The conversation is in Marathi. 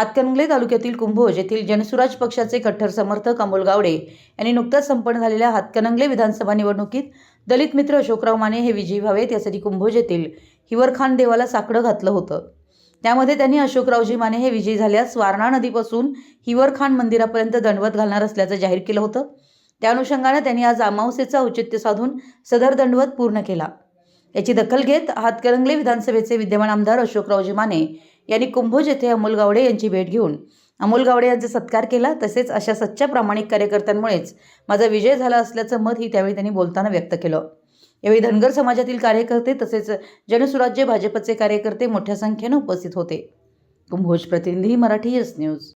हातकणंगले तालुक्यातील कुंभोज येथील जनसुराज पक्षाचे कट्टर समर्थक अमोल गावडे यांनी नुकत्याच संपन्न झालेल्या हातकणंगले विधानसभा निवडणुकीत दलित मित्र अशोकराव माने हे विजयी व्हावेत यासाठी कुंभोज येथील हिवरखान देवाला साकडं घातलं होतं. त्यामध्ये त्यांनी अशोकरावजी माने हे विजयी झाल्यास वारणा नदीपासून हिवरखान मंदिरापर्यंत दंडवत घालणार असल्याचं जाहीर केलं होतं. त्या अनुषंगानं त्यांनी आज अमावस्येचं औचित्य साधून सदर दंडवत पूर्ण केला. याची दखल घेत हातकरंगले विधानसभेचे विद्यमान आमदार अशोकरावजी माने यांनी कुंभोज येथे अमोल गावडे यांची भेट घेऊन अमोल गावडे यांचा सत्कार केला. तसेच अशा सच्च्या प्रामाणिक कार्यकर्त्यांमुळेच माझा विजय झाला असल्याचं मतही त्यावेळी त्यांनी बोलताना व्यक्त केलं. यावेळी धनगर समाजातील कार्यकर्ते तसेच जनसुराज्य भाजपचे कार्यकर्ते मोठ्या संख्येनं उपस्थित होते. कुंभोज प्रतिनिधी मराठी यस न्यूज